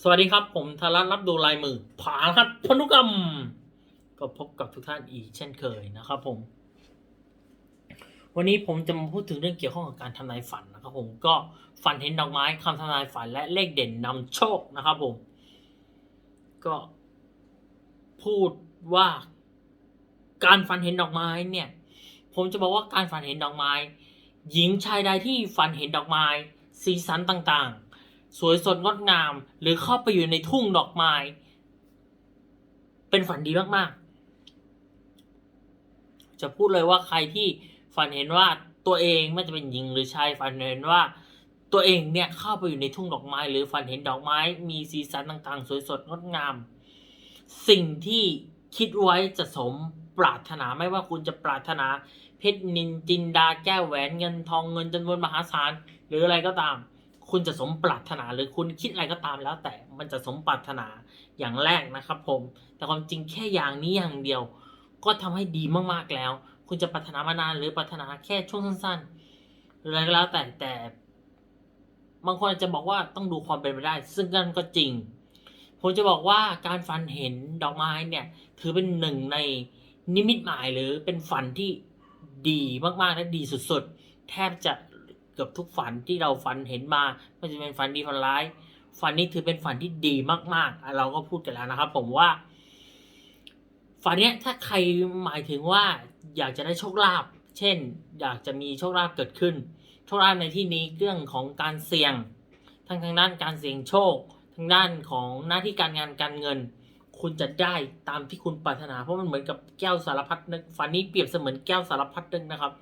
สวัสดีครับ ผมธารัตรับดูลายมือผาครับพนุกรรม ก็พบกับทุกท่านอีกเช่นเคยนะครับผม วันนี้ผมจะมาพูดถึงเรื่องเกี่ยวข้องกับการทำนายฝันนะครับผมก็ฝันเห็นดอกไม้คำทำนายฝันและเลขเด่นนำโชคนะครับผม ก็พูดว่าการฝันเห็นดอกไม้เนี่ย ผมจะบอกว่าการฝันเห็นดอกไม้ หญิงชายใดที่ฝันเห็นดอกไม้ สีสันต่าง สวยสดงดงาม หรือเข้าไปอยู่ในทุ่งดอกไม้ เป็นฝันดีมากๆ จะพูดเลยว่าใครที่ฝันเห็นว่าตัวเองไม่จะเป็นหญิงหรือชายฝันเห็นว่าตัวเองเนี่ยเข้าไปอยู่ในทุ่งดอกไม้ หรือฝันเห็นดอกไม้มีสีสันต่างๆ สวยสดงดงาม สิ่งที่คิดไว้จะสมปรารถนาไม่ว่าคุณจะปรารถนา เพชรนินจินดาแก้วแหวนเงินทองเงินจำนวนมหาศาลหรืออะไรก็ตาม คุณจะสมปรารถนาหรือคุณคิดอะไรก็ตามแล้ว แต่มันจะสมปรารถนาอย่างแรกนะครับ ผม แต่ความจริงแค่อย่างนี้อย่างเดียว ก็ทำให้ดีมากๆแล้ว คุณจะปรารถนามานานหรือปรารถนาแค่ช่วงสั้นๆออะไรก็แล้วแต่แต่บางคนอาจจะบอกว่าต้องดูความเป็นไปได้ ซึ่งนั่นก็จริง ผมจะบอกว่าการฝันเห็นดอกไม้เนี่ย ถือเป็นหนึ่งในนิมิตหมายหรือเป็นฝันที่ดีมากๆและดีสุดๆ แทบจะ เกือบทุกฝันที่เราฝันเห็นมาไม่ว่าจะเป็นฝันดีฝันร้าย ฝันนี้ถือเป็นฝันที่ดีมากๆ เราก็พูดกันแล้วนะครับ ผมว่า ฝันเนี้ยถ้าใครหมายถึงว่า อยากจะได้โชคลาภเช่น อยากจะมีโชคลาภเกิดขึ้น โชคลาภในที่นี้เรื่องของการเสี่ยง ทั้งทางด้านการเสี่ยงโชค ทางด้านของหน้าที่การงานการเงิน คุณจะได้ตามที่คุณปรารถนา เพราะมันเหมือนกับแก้วสารพัดนึกฝันนี้เปรียบเสมือนแก้วสารพัดนึกนะครับ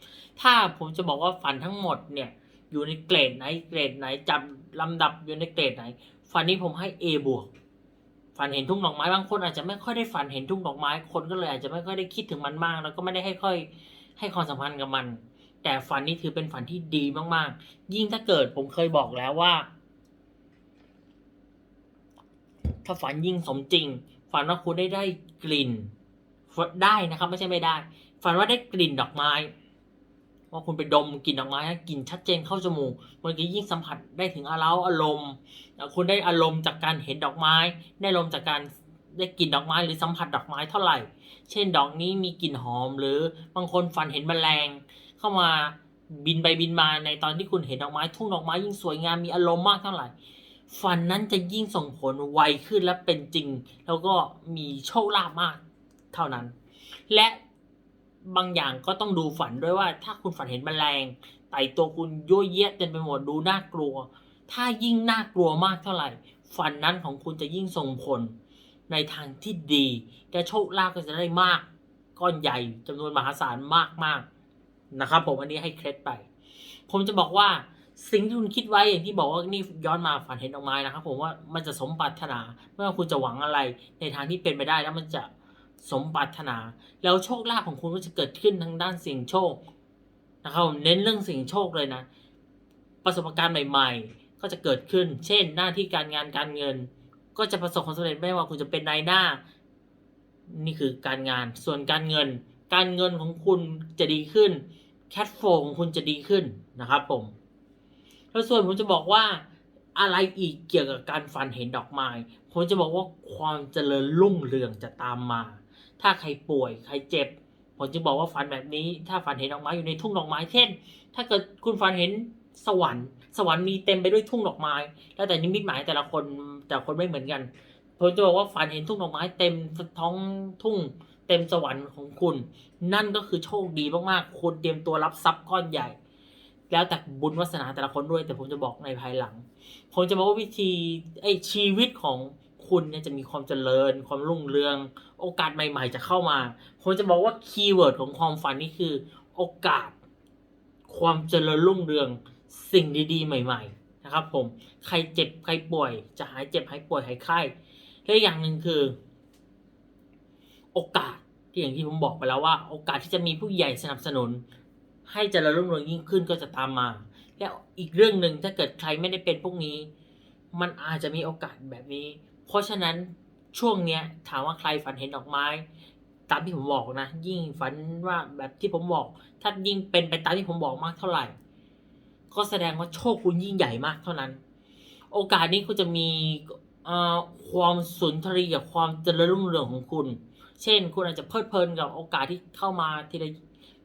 ถ้าผมจะบอกว่าฝันทั้งหมดเนี่ยอยู่ในเกรดไหนเกรดไหนจับลำดับอยู่ในเกรดไหน ฝันนี้ผมให้ A บวกฝันเห็นทุ่งดอกไม้บางคนอาจจะไม่ค่อยได้ฝันเห็นทุ่งดอกไม้คนก็เลยอาจจะไม่ค่อยได้คิดถึงมันมาก แล้วก็ไม่ได้ให้ค่อยให้ความสำคัญกับมัน แต่ฝันนี้ถือเป็นฝันที่ดีมากๆ ยิ่งถ้าเกิดผมเคยบอกแล้วว่าถ้าฝันยิ่งสมจริง ฝันว่าคุณได้ได้กลิ่นได้นะครับ ไม่ใช่ไม่ได้ ฝันว่าได้กลิ่นดอกไม้ ว่าคุณไปดมกลิ่นดอกไม้กลิ่นชัดเจนเข้าจมูกมันก็ยิ่งสัมผัสได้ถึงอารมณ์อารมณ์คุณได้อารมณ์จากการเห็นดอกไม้ ได้อารมณ์จากการได้กลิ่นดอกไม้หรือสัมผัสดอกไม้เท่าไหร่ เช่น ดอกนี้มีกลิ่นหอม หรือบางคนฝันเห็นแมลง เข้ามาบินไปบินมาในตอนที่คุณเห็นดอกไม้ทุ่งดอกไม้ยิ่งสวยงามมีอารมณ์มากเท่าไหร่ ฝันนั้นจะยิ่งส่งผลไวขึ้นและเป็นจริง แล้วก็มีโชคลาภมากเท่านั้น และบางอย่างก็ต้องดูฝันด้วยว่า ถ้าคุณฝันเห็นแมลงไต่ตัวคุณยั่วเยียเต็มไปหมดดูน่ากลัว ถ้ายิ่งน่ากลัวมากเท่าไหร่ ฝันนั้นของคุณจะยิ่งส่งผลในทางที่ดีและโชคลาภก็จะได้มาก ก้อนใหญ่จำนวนมหาศาลมากมากๆนะครับ ผมอันนี้ให้เคล็ดไป ผมจะบอกว่า สิ่งที่คุณคิดไว้อย่างที่บอกว่านี่ย้อนมาฝันเห็นดอกไม้นะครับผมว่ามันจะสมปรารถนาไม่ว่าคุณจะหวังอะไรในทางที่เป็นไปได้แล้วมันจะสมปรารถนา แล้วโชคลาภของคุณก็จะเกิดขึ้นทางด้านสี่งโชคนะครับผมเน้นเรื่องสี่งโชคเลยนะ ประสบการณ์ใหม่ ๆ ก็จะเกิดขึ้น เช่น หน้าที่การงานการเงิน ก็จะประสบความสำเร็จไม่ว่าคุณจะเป็นนายหน้า นี่คือการงานส่วนการเงิน การเงินของคุณจะดีขึ้นแคทโฟของคุณจะดีขึ้นนะครับผม แล้วส่วนผมจะบอกว่าอะไรอีกเกี่ยวกับการฝันเห็นดอกไม้ ผมจะบอกว่าความเจริญรุ่งเรืองจะตามมา ถ้าใครป่วยใครเจ็บ ผมจะบอกว่าฝันแบบนี้ ถ้าฝันเห็นดอกไม้อยู่ในทุ่งดอกไม้เช่น ถ้าเกิดคุณฝันเห็นสวรรค์ สวรรค์มีเต็มไปด้วยทุ่งดอกไม้ แล้วแต่นิมิตหมายแต่ละคนแต่ละคนไม่เหมือนกัน ผมจะบอกว่าฝันเห็นทุ่งดอกไม้เต็มท้องทุ่งเต็มสวรรค์ของคุณ นั่นก็คือโชคดีมากๆ คุณเตรียมตัวรับทรัพย์ก้อนใหญ่ แล้วแต่บุญวาสนาแต่ละคนด้วย แต่ผมจะบอกในภายหลัง ผมจะบอกว่าวิธีไอชีวิตของคุณเนี่ยจะมีความเจริญ ความรุ่งเรือง โอกาสใหม่ ๆ จะเข้ามา ผมจะบอกว่าคีย์เวิร์ดของความฝันนี่คือ โอกาส ความเจริญรุ่งเรือง สิ่งดี ๆ ใหม่ ๆ นะครับ ผม ใครเจ็บใครป่วย จะหายเจ็บหายป่วยหายไข้และอย่างหนึ่งคือ โอกาสที่อย่างที่ผมบอกไปแล้วว่า โอกาสที่จะมีผู้ใหญ่สนับสนุน ให้เจริญรุ่งเรืองยิ่งขึ้นก็จะตามมา แล้วอีกเรื่องหนึ่งถ้าเกิดใครไม่ได้เป็นพวกนี้ มันอาจจะมีโอกาสแบบนี้ เพราะฉะนั้นช่วงเนี้ยถามว่าใครฝันเห็นดอกไม้ตามที่ผมบอกนะ ยิ่งฝันว่าแบบที่ผมบอก ถ้ายิ่งเป็นไปตามที่ผมบอกมากเท่าไหร่ ก็แสดงว่าโชคคุณยิ่งใหญ่มากเท่านั้น โอกาสนี้คุณจะมีอ่าความสุนทรีกับความเจริญรุ่งเรืองของคุณ เช่น คุณอาจจะเพลิดเพลินกับโอกาสที่เข้ามาทีละ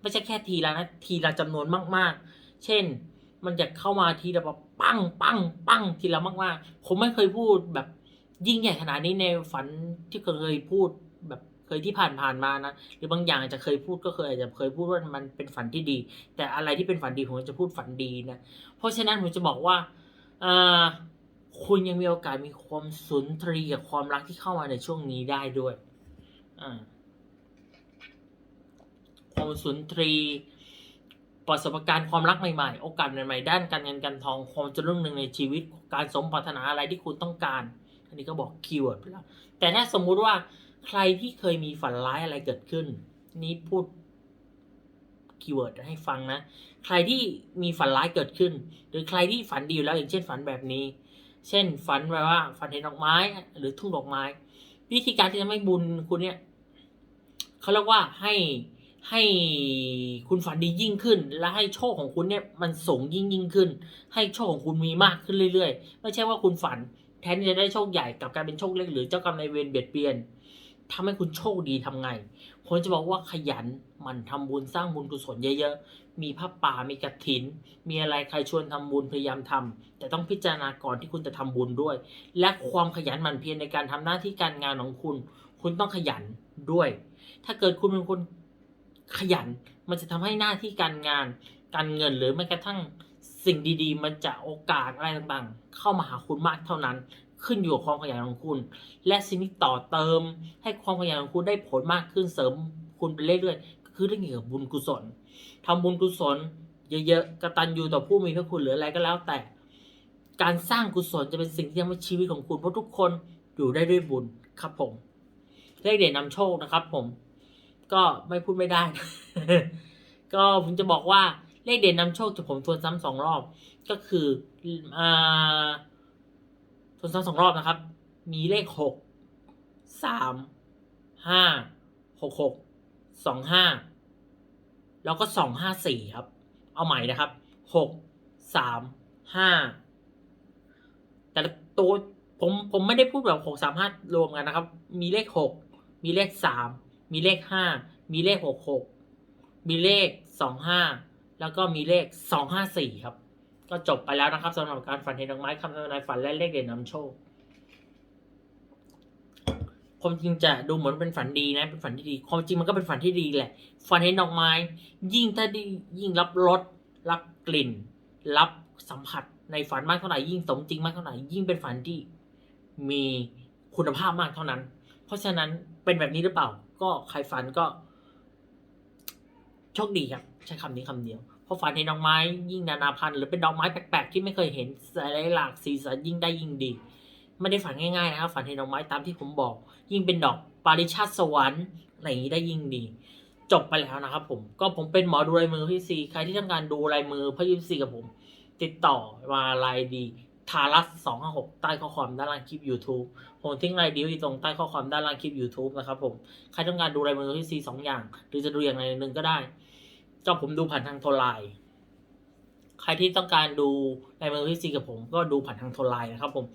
ไม่ใช่แค่ทีละนะทีละจำนวนมาก ๆ เช่น มันจะเข้ามาทีละแบบปังปังปังทีละมากๆ ผมไม่เคยพูดแบบยิ่งใหญ่ขนาดนี้ในฝันที่เคยพูดแบบเคยที่ผ่านผ่านๆมานะหรือบางอย่างอาจจะเคยพูดก็เคยอาจจะเคยพูดว่ามันเป็นฝันที่ดี แต่อะไรที่เป็นฝันดีผมจะพูดฝันดีนะเพราะฉะนั้นผมจะบอกว่าอ่าคุณยังมีโอกาสมีความสุนทรีกับความรักที่เข้ามาในช่วงนี้ได้ด้วยอ่า ความสุนทรีประสบการณ์ความรักใหม่ๆ โอกาสใหม่ๆ ด้านการเงินการทองความเจริญหนึ่งในชีวิต การสมปรารถนาอะไรที่คุณต้องการ อันนี้ก็บอกคีย์เวิร์ดไปแล้ว แต่ถ้าสมมุติว่าใครที่เคยมีฝันร้ายอะไรเกิดขึ้น นี่พูดคีย์เวิร์ดให้ฟังนะ ใครที่มีฝันร้ายเกิดขึ้น หรือใครที่ฝันดีอยู่แล้วอย่างเช่นฝันแบบนี้ เช่นฝันแบบว่า ฝันเห็นดอกไม้ หรือทุ่งดอกไม้ วิธีการที่จะไม่บุญคุณเนี่ยเขาเรียกว่าให้ ให้คุณฝันดียิ่งขึ้น และให้โชคของคุณเนี่ยมันสูงยิ่งยิ่งขึ้น ให้โชคของคุณมีมากขึ้นเรื่อยๆ ไม่ใช่ว่าคุณฝันแทนที่จะได้โชคใหญ่กับกายเป็นโชคเล็กหรือเจ้ากรรมนายเวรเบียดเบียนทำให้คุณโชคดีทำไงผมจะบอกว่าขยันหมันทำบุญสร้างบุญกุศลเยอะๆ มีผ้าป่ามีกระถิน มีอะไรใครชวนทำบุญพยายามทำแต่ต้องพิจารณาก่อนที่คุณจะทำบุญด้วย และความขยันหมั่นเพียรในการทำหน้าที่การงานของคุณ คุณต้องขยันด้วย ถ้าเกิดคุณเป็นคน ขยัน มันจะทำให้หน้าที่การงาน การเงินหรือแม้กระทั่งสิ่งดีๆ มันจะโอกาสอะไรต่างๆ เข้ามาหาคุณมากเท่านั้น ขึ้นอยู่กับความขยันของคุณ และสิ่งที่ต่อเติม ให้ความขยันของคุณได้ผลมากขึ้นเสริมคุณไปเรื่อยๆก็คือเรื่องเกี่ยวกับบุญกุศลทำบุญกุศล เยอะๆกตัญญูต่อผู้มีพระคุณหรืออะไรก็แล้วแต่ การสร้างกุศลจะเป็นสิ่งที่ทำให้ชีวิตของคุณเพราะทุกคนอยู่ได้ด้วยบุญครับผมเลขเด่นนำโชคนะครับผม ก็ไม่พูดไม่ได้ ก็ผมจะบอกว่าเลขเด่นนำโชคจะผมทวนซ้ำสองรอบ ก็คืออ่าทวนซ้ำสองรอบนะครับ มีเลขหกสามห้าหกหกสองห้าแล้วก็สองห้าสี่ครับ เอาใหม่นะครับหกสามห้าแต่ละตัวผมผมไม่ได้พูดแบบหกสามห้ารวมกันนะครับ มีเลขหกมีเลขสาม มีเลขห้ามีเลขหกหกมีเลขสองห้าแล้วก็มีเลขสองห้าสี่ครับ ก็จบไปแล้วนะครับสำหรับการฝันเห็นดอกไม้คำทำนายฝันและเลขเด่นนำโชคความจริงจะดูเหมือนเป็นฝันดีนะ เป็นฝันที่ดีความจริงมันก็เป็นฝันที่ดีแหละ ฝันเห็นดอกไม้ ยิ่งถ้าดียิ่งรับรสรับกลิ่น รับสัมผัสในฝันมากเท่าไหร่ยิ่งสมจริงมากเท่าไหร่ยิ่งเป็นฝันที่มีคุณภาพมากเท่านั้น เพราะฉะนั้นเป็นแบบนี้หรือเปล่า ก็ใครฝันก็ โชคดีครับ ใช้คำนี้คำเดียวเพราะฝันเห็นดอกไม้ยิ่งนานาพันธุ์หรือเป็นดอกไม้แปลกๆที่ไม่เคยเห็นสายหลากสีสันยิ่งได้ยิ่งดี ไม่ได้ฝันง่ายๆนะครับ ฝันเห็นดอกไม้ตามที่ผมบอก ยิ่งเป็นดอกปาริชาติสวรรค์อะไรอย่างนี้ได้ยิ่งดี จบไปแล้วนะครับ ผมก็ผมเป็นหมอดูลายมือพี่ซีใครที่ต้องการดูลายมือพระยิปซีกับผม ติดต่อมาลายดี ทารัสสองห้าหกใต้ข้อความด้านล่างคลิป YouTube ผมทิ้งลายดีไว้ตรงใต้ข้อความด้านล่างคลิป YouTube นะครับผม ใครต้องการดูลายมือพี่ซีสองอย่าง หรือจะดูอย่างใดหนึ่งก็ได้ก็ผมดูผ่านทางโทรไลน์ใครที่ต้องการดูลายมือพี่ซีกับผมก็ดูผ่านทางโทรไลน์นะครับผม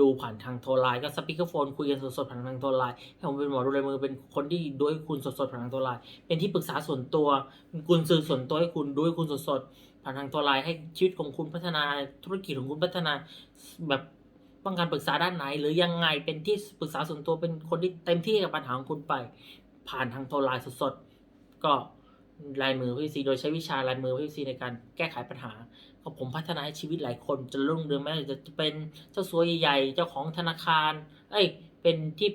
ดูผ่านทางโทรไลน์ก็สปีกเกอร์โฟนคุยกันสดๆผ่านทางโทรไลน์ให้ผมเป็นหมอดูลายมือเป็นคนที่ดูให้คุณสดๆผ่านทางโทรไลน์เป็นที่ปรึกษาส่วนตัวเป็นกุญซือส่วนตัวให้คุณดูให้คุณสดๆ ผ่านทางโทรไลน์ให้ชีวิตของคุณพัฒนาธุรกิจของคุณพัฒนาแบบต้องการปรึกษาด้านไหน หรือยังไงเป็นที่ปรึกษาส่วนตัวเป็นคนที่เต็มที่กับปัญหาของคุณไป ผ่านทางโทรไลน์สดๆก็ลายมือพี่ซีโดยใช้วิชาลายมือพี่ซีในการแก้ไขปัญหาก็ผมพัฒนาให้ชีวิตหลายคนจะรุ่งเรืองแม้จะเป็นเจ้าสัวใหญ่ๆเจ้าของธนาคาร เอ้ยเป็นที่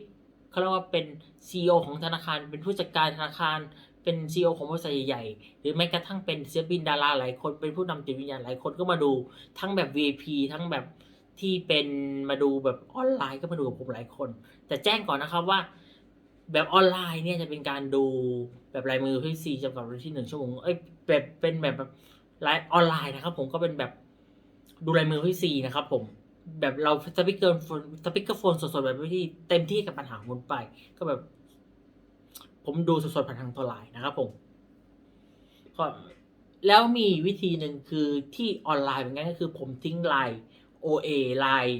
เขาเรียกว่าเป็นซีอของธนาคาร เป็นผู้จัดการธนาคาร เป็นซีอของบริษัทใหญ่ๆหรือแม้กระทั่งเป็นศิลปินดาราหลายคนเป็นผู้นำจิตวิญญาณหลายคนก็มาดูทั้งแบบ VIP ทั้งแบบที่เป็นมาดูแบบออนไลน์ก็มาดูกับผมหลายคน แต่แจ้งก่อนนะครับว่าแบบออนไลน์เนี่ยจะเป็นการดูแบบลายมือพี่ซีจำกัดไว้ที่หนึ่งชั่วโมงเอ้ยแบบเป็นแบบไลฟ์ออนไลน์นะครับ ผมก็เป็นแบบดูลายมือพี่ซีนะครับผมแบบเราสปิเกอร์โฟนสปิเกอร์โฟนสดๆแบบที่เต็มที่กับปัญหาของคุณไป ก็แบบ ผมดูสดๆผ่านทางโทรไลน์นะครับผมก็แล้วมีวิธีหนึ่งคือที่ออนไลน์เหมือนกันก็คือผมทิ้งไลน์ OA ไลน์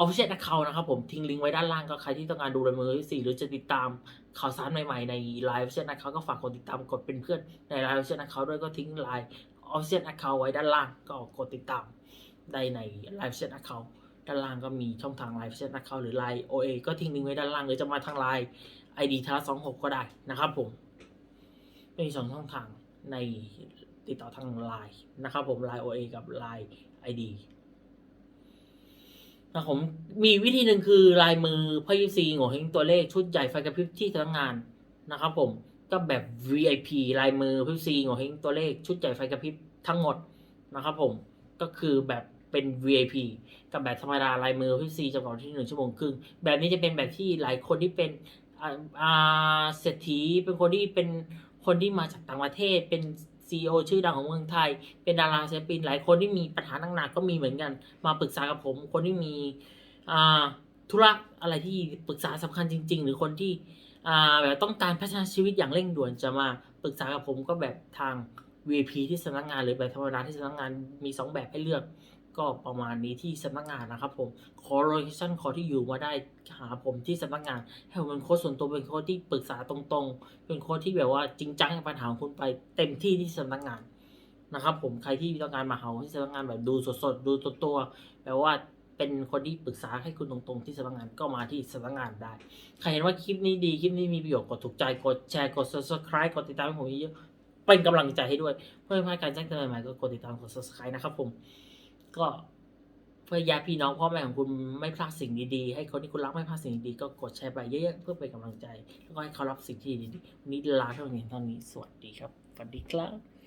Official Account นะครับผมทิ้งลิงก์ไว้ด้านล่างก็ใครที่ต้องการดูรายมือที่สี่หรือจะติดตามข่าวสารใหม่ๆใน Line Official Account ก็ฝากกดติดตามกดเป็นเพื่อนใน Line Official Account ด้วยก็ทิ้ง Line Official Account ไว้ด้านล่างก็กดติดตามได้ใน Line Official Account ด้านล่างก็มีช่องทาง Line Official Account หรือ Line OA ก็ทิ้งลิงก์ไว้ด้านล่างหรือจะมาทาง Line ID ทาสองหกก็ได้นะครับผมมีสองช่องทางในติดต่อทาง Line นะครับผม Line OA กับ Line ID นะผมมีวิธีหนึ่งคือลายมือพ่อยิซีโง่เฮงตัวเลขชุดใหญ่ไฟกระพริบที่สำนักงานนะครับผมก็แบบ VIP ลายมือพ่อยิซีโง่เฮงตัวเลขชุดใหญ่ไฟกระพริบทั้งหมดนะครับผมก็คือแบบเป็น VIP กับแบบธรรมดาลายมือพ่อยิซีจำกัดที่หนึ่งชั่วโมงครึ่งแบบนี้จะเป็นแบบที่หลายคนที่เป็น อ่าเศรษฐีเป็นคนที่เป็นคนที่มาจากต่างประเทศเป็นซีอชื่อดังของเมืองไทย เป็นดาราศิลปินหลายคนที่มีปัญหาหนักๆก็มีเหมือนกัน มาปรึกษากับผม คนที่มีอ่าธุระอะไรที่ปรึกษาสำคัญจริง ๆ หรือคนที่อ่าแบบต้องการพัฒนาชีวิตอย่างเร่งด่วนจะมาปรึกษากับผมก็แบบทาง VP ที่สำนักงานหรือแบบธรรมดาที่สำนักงานมีสองแบบให้เลือก ก็ประมาณนี้ที่สำนักงานนะครับผมขอโลเคชั่นขอที่อยู่มาได้หาผมที่สำนักงานให้ผมเป็นโค้ชส่วนตัวเป็นโค้ชที่ปรึกษาตรงๆ เป็นโค้ชที่แบบว่าจริงจังกับปัญหาของคุณไปเต็มที่ที่สำนักงานนะครับผมใครที่ต้องการมาหาที่สำนักงานแบบดูสดๆดูตัวตัวๆแบบว่าเป็นคนที่ปรึกษาให้คุณตรงๆ ที่สำนักงานก็มาที่สำนักงานได้ ใครเห็นว่าคลิปนี้ดีคลิปนี้มีประโยชน์กดถูกใจกดแชร์กด subscribe กดติดตามให้ผมเยอะเป็นกำลังใจให้ด้วย เพื่อไม่พลาดการแจ้งเตือนใหม่ๆก็กดติดตามกด subscribe นะครับผม ก็เพื่อญาติพี่น้องพ่อแม่ของคุณไม่พลาดสิ่งดีๆ ให้คนที่คุณรักไม่พลาดสิ่งดีๆก็กดแชร์ไปเยอะๆเพื่อเป็นกำลังใจ แล้วก็ให้เขารับสิ่งที่ดีๆวันนี้ลาเท่านี้เท่านี้สวัสดีครับสวัสดีครับ